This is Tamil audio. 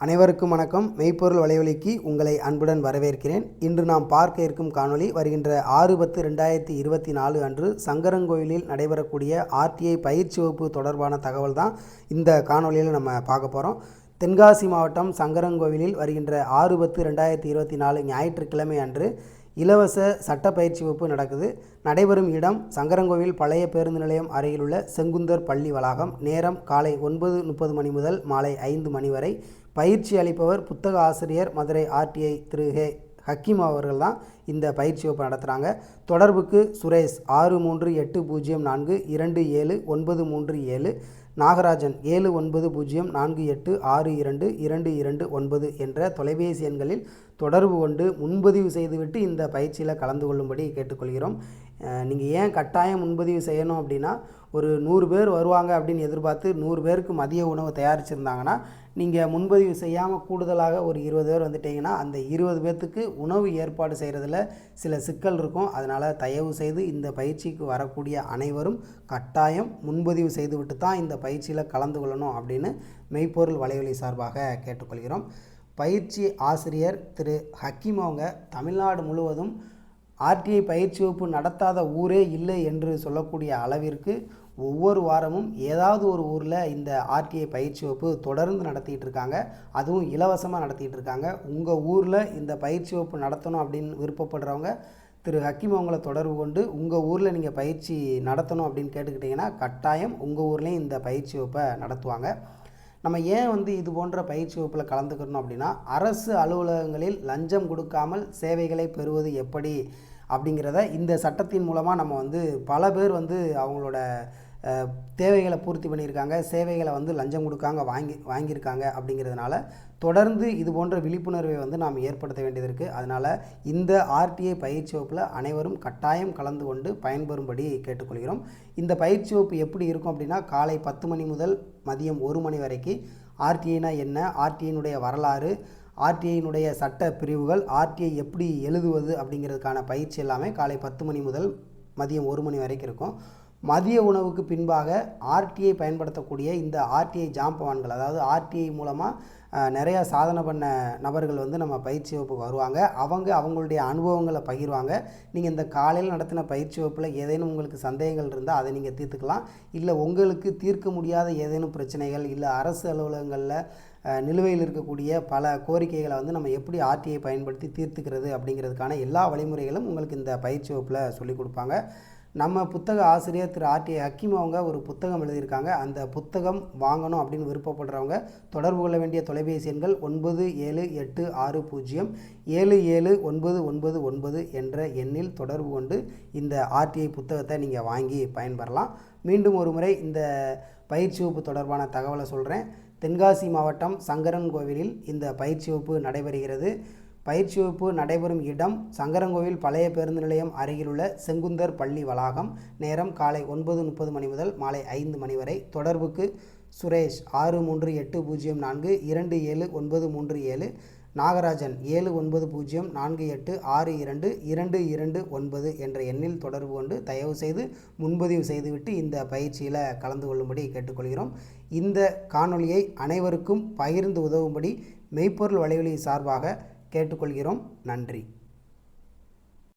அனைவருக்கும் வணக்கம். மெய்ப்பொருள் வலைவலிக்கு உங்களை அன்புடன் வரவேற்கிறேன். இன்று நாம் பார்க்க இருக்கும் காணொளி வருகின்ற ஆறு பத்து ரெண்டாயிரத்தி இருபத்தி நாலு அன்று சங்கரங்கோயிலில் நடைபெறக்கூடிய ஆர்டிஐ பயிற்சி வகுப்பு தொடர்பான தகவல் தான் இந்த காணொளியில் நம்ம பார்க்க போகிறோம் தென்காசி மாவட்டம் சங்கரங்கோவிலில் வருகின்ற ஆறு பத்து ரெண்டாயிரத்தி இருபத்தி நாலு ஞாயிற்றுக்கிழமை அன்று இலவச சட்ட பயிற்சி வகுப்பு நடக்குது. நடைபெறும் இடம் சங்கரங்கோவில் பழைய பேருந்து நிலையம் அருகிலுள்ள செங்குந்தர் பள்ளி வளாகம். நேரம் காலை ஒன்பது முப்பது மணி முதல் மாலை ஐந்து மணி வரை. பயிற்சி அளிப்பவர் புத்தக ஆசிரியர் மதுரை ஆர்டிஐ திரு ஹே ஹக்கீம் அவர்கள் தான் இந்த பயிற்சி வகுப்பு நடத்துகிறாங்க தொடர்புக்கு சுரேஷ் ஆறு மூன்று எட்டு பூஜ்ஜியம் நான்கு இரண்டு ஏழு ஒன்பது மூன்று ஏழு. நாகராஜன் ஏழு ஒன்பது பூஜ்ஜியம் நான்கு எட்டு ஆறு இரண்டு இரண்டு இரண்டு ஒன்பது என்ற தொலைபேசி எண்களில் தொடர்பு கொண்டு முன்பதிவு செய்துவிட்டு இந்த பயிற்சியில் கலந்து கொள்ளும்படி கேட்டுக்கொள்கிறோம். நீங்கள் ஏன் கட்டாயம் முன்பதிவு செய்யணும் அப்படின்னா ஒரு நூறு பேர் வருவாங்க அப்படின்னு எதிர்பார்த்து நூறு பேருக்கு மதிய உணவு தயாரிச்சிருந்தாங்கன்னா நீங்கள் முன்பதிவு செய்யாமல் கூடுதலாக ஒரு இருபது பேர் வந்துட்டீங்கன்னா அந்த இருபது பேர்த்துக்கு உணவு ஏற்பாடு செய்கிறதுல சில சிக்கல் இருக்கும். அதனால் தயவு செய்து இந்த பயிற்சிக்கு வரக்கூடிய அனைவரும் கட்டாயம் முன்பதிவு செய்துவிட்டு தான் இந்த பயிற்சியில் கலந்து கொள்ளணும் அப்படின்னு மெய்ப்பொருள் வலைவலி சார்பாக கேட்டுக்கொள்கிறோம். பயிற்சி ஆசிரியர் திரு ஹக்கீம் அவங்க தமிழ்நாடு முழுவதும் ஆர்டிஐ பயிற்சி வகுப்பு நடத்தாத ஊரே இல்லை என்று சொல்லக்கூடிய அளவிற்கு ஒவ்வொரு வாரமும் ஏதாவது ஒரு ஊரில் இந்த ஆர்டிஐ பயிற்சி வகுப்பு தொடர்ந்து நடத்திட்டு இருக்காங்க. அதுவும் இலவசமாக நடத்திட்டு இருக்காங்க. உங்கள் ஊரில் இந்த பயிற்சி வகுப்பு நடத்தணும் அப்படின்னு விருப்பப்படுறவங்க திரு ஹக்கீம் அவங்கள தொடர்பு கொண்டு உங்கள் ஊரில் நீங்கள் பயிற்சி நடத்தணும் அப்படின்னு கேட்டுக்கிட்டிங்கன்னா கட்டாயம் உங்கள் ஊர்லேயும் இந்த பயிற்சி வகுப்பை நடத்துவாங்க. நம்ம ஏன் வந்து இது போன்ற பயிற்சி வகுப்பில் கலந்துக்கணும் அப்படின்னா அரசு அலுவலகங்களில் லஞ்சம் கொடுக்காமல் சேவைகளை பெறுவது எப்படி அப்படிங்கிறத இந்த சட்டத்தின் மூலமாக நம்ம வந்து பல பேர் வந்து அவங்களோட தேவைகளை பூர்த்தி பண்ணியிருக்காங்க சேவைகளை வந்து லஞ்சம் கொடுக்காங்க வாங்கி வாங்கியிருக்காங்க அப்படிங்கிறதுனால தொடர்ந்து இது போன்ற விழிப்புணர்வை வந்து நாம் ஏற்படுத்த வேண்டியது இருக்குது அதனால் இந்த ஆர்டிஐ பயிற்சி வகுப்பில் அனைவரும் கட்டாயம் கலந்து கொண்டு பயன்பெறும்படி கேட்டுக்கொள்கிறோம். இந்த பயிற்சி வகுப்பு எப்படி இருக்கும் அப்படின்னா காலை பத்து மணி முதல் மதியம் ஒரு மணி வரைக்கும் ஆர்டிஐனா என்ன ஆர்டிஐனுடைய வரலாறு ஆர்டிஐனுடைய சட்ட பிரிவுகள் ஆர்டிஐ எப்படி எழுதுவது அப்படிங்கிறதுக்கான பயிற்சி எல்லாமே காலை பத்து மணி முதல் மதியம் ஒரு மணி வரைக்கும் இருக்கும். மதிய உணவுக்கு பின்பாக ஆர்டிஐ பயன்படுத்தக்கூடிய இந்த ஆர்டிஐ ஜாம்பவான்கள் அதாவது ஆர்டிஐ மூலமாக நிறையா சாதனை பண்ண நபர்கள் வந்து நம்ம பயிற்சி வகுப்புக்கு வருவாங்க. அவங்க அவங்களுடைய அனுபவங்களை பகிர்வாங்க. நீங்கள் இந்த காலையில் நடத்தின பயிற்சி வகுப்பில் ஏதேனும் உங்களுக்கு சந்தேகங்கள் இருந்தால் அதை நீங்கள் தீர்த்துக்கலாம். இல்லை உங்களுக்கு தீர்க்க முடியாத ஏதேனும் பிரச்சனைகள் இல்லை அரசு அலுவலகங்களில் நிலுவையில் இருக்கக்கூடிய பல கோரிக்கைகளை வந்து நம்ம எப்படி ஆர்டிஐ பயன்படுத்தி தீர்த்துக்கிறது அப்படிங்கிறதுக்கான எல்லா வழிமுறைகளும் உங்களுக்கு இந்த பயிற்சி வகுப்பில் சொல்லிக் கொடுப்பாங்க. நம்ம புத்தக ஆசிரியர் திரு ஆர்டிஐ ஹக்கீம் அவங்க ஒரு புத்தகம் எழுதியிருக்காங்க. அந்த புத்தகம் வாங்கணும் அப்படின்னு விருப்பப்படுறவங்க தொடர்பு கொள்ள வேண்டிய தொலைபேசி எண்கள் ஒன்பது ஏழு எட்டு ஆறு பூஜ்ஜியம் ஏழு ஏழு ஒன்பது ஒன்பது ஒன்பது என்ற எண்ணில் தொடர்பு கொண்டு இந்த ஆர்டிஐ புத்தகத்தை நீங்கள் வாங்கி பயன்பெறலாம். மீண்டும் ஒரு முறை இந்த பயிற்சி வகுப்பு தொடர்பான தகவலை சொல்கிறேன் தென்காசி மாவட்டம் சங்கரன் கோவிலில் இந்த பயிற்சி வகுப்பு நடைபெறுகிறது. பயிற்சி வகுப்பு நடைபெறும் இடம் சங்கரங்கோவில் பழைய பேருந்து நிலையம் அருகிலுள்ள செங்குந்தர் பள்ளி வளாகம். நேரம் காலை ஒன்பது முப்பது மணி முதல் மாலை ஐந்து மணி வரை. தொடர்புக்கு சுரேஷ் ஆறு மூன்று எட்டு பூஜ்ஜியம் நான்கு இரண்டு ஏழு ஒன்பது மூன்று ஏழு. நாகராஜன் ஏழு ஒன்பது பூஜ்ஜியம் நான்கு எட்டு ஆறு இரண்டு இரண்டு இரண்டு ஒன்பது என்ற எண்ணில் தொடர்பு கொண்டு தயவு செய்து முன்பதிவு செய்துவிட்டு இந்த பயிற்சியில் கலந்து கொள்ளும்படி கேட்டுக்கொள்கிறோம். இந்த காணொளியை அனைவருக்கும் பகிர்ந்து உதவும்படி மெய்ப்பொருள் வலைவலி சார்பாக கேட்டுக்கொள்கிறோம். நன்றி.